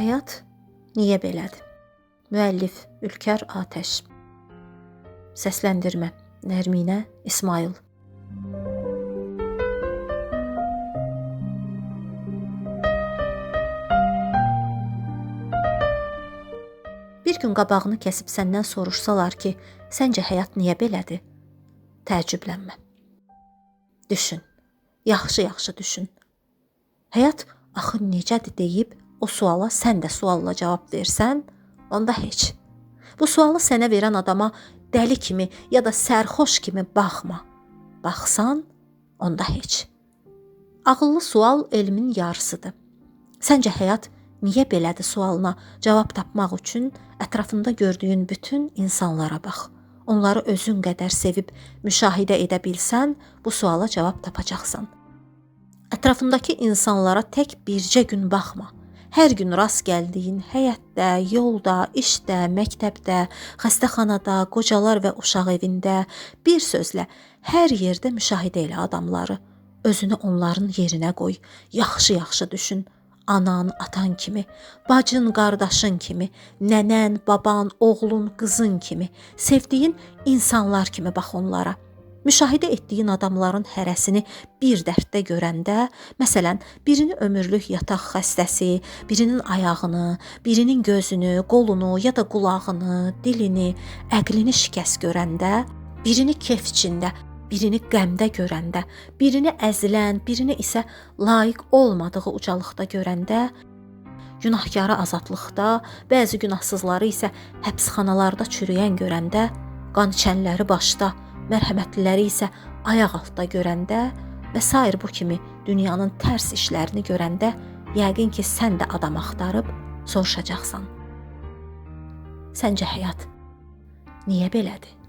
Həyat niyə belədir? Müəllif Ülkər Atəş. Səsləndirmə Nərminə İsmayıl. Bir gün qabağını kəsib səndən soruşsalar ki, səncə həyat niyə belədir? Təəccüblənmə. Düşün. Yaxşı-yaxşı düşün. Həyat axı necədir deyib o suala sən də sualla cavab versən, onda heç. Bu sualı sənə verən adama dəli kimi ya da sərxoş kimi baxma. Baxsan, onda heç. Ağıllı sual elmin yarısıdır. Səncə həyat niyə belədir sualına cavab tapmaq üçün ətrafında gördüyün bütün insanlara bax. Onları özün qədər sevib müşahidə edə bilsən, bu suala cavab tapacaqsan. Ətrafındakı insanlara tək bircə gün baxma. Hər gün rast gəldiyin həyətdə, yolda, işdə, məktəbdə, xəstəxanada, qocalar və uşaq evində, bir sözlə hər yerdə müşahidə elə adamları. Özünü onların yerinə qoy. Yaxşı-yaxşı düşün anan, atan kimi, bacın, qardaşın kimi, nənən, baban, oğlun, qızın kimi, sevdiyin insanlar kimi bax onlara. Müşahidə etdiyin adamların hərəsini bir dərddə görəndə, məsələn, birini ömürlük yataq xəstəsi, birinin ayağını, birinin gözünü, qolunu ya da qulağını, dilini, əqlini şikəst görəndə, birini kef içində, birini qəmdə görəndə, birini əzilən, birini isə layiq olmadığı ucalıqda görəndə, günahkarı azadlıqda, bəzi günahsızları isə həbsxanalarda çürüyən görəndə, qan içənləri başda, mərhəmətliləri isə ayaq altda görəndə və sair bu kimi dünyanın tərs işlərini görəndə, yəqin ki, sən də adam axtarıb soruşacaqsan. Səncə həyat niyə belədir?